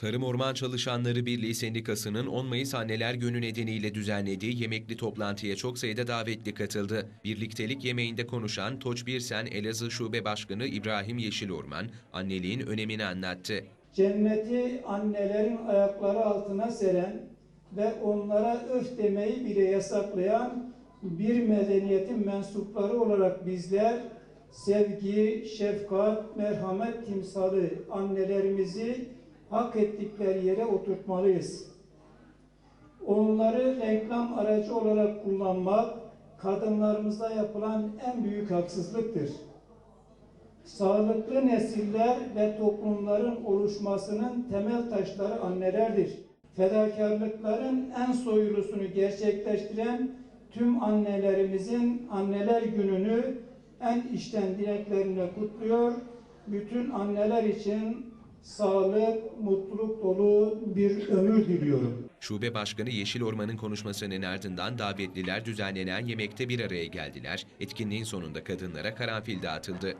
Tarım Orman Çalışanları Birliği Sendikası'nın 10 Mayıs Anneler Günü nedeniyle düzenlediği yemekli toplantıya çok sayıda davetli katıldı. Birliktelik yemeğinde konuşan Toç Birsen Elazığ Şube Başkanı İbrahim Yeşilorman, anneliğin önemini anlattı. Cenneti annelerin ayakları altına seren ve onlara öf demeyi bile yasaklayan bir medeniyetin mensupları olarak bizler sevgi, şefkat, merhamet timsali annelerimizi hak ettikleri yere oturtmalıyız. Onları reklam aracı olarak kullanmak kadınlarımıza yapılan en büyük haksızlıktır. Sağlıklı nesiller ve toplumların oluşmasının temel taşları annelerdir. Fedakarlıkların en soyulusunu gerçekleştiren tüm annelerimizin anneler gününü en içten dileklerimle kutluyor. Bütün anneler için sağlık, mutluluk dolu bir ömür diliyorum. Şube Başkanı Yeşil Orman'ın konuşmasının ardından davetliler düzenlenen yemekte bir araya geldiler. Etkinliğin sonunda kadınlara karanfil dağıtıldı.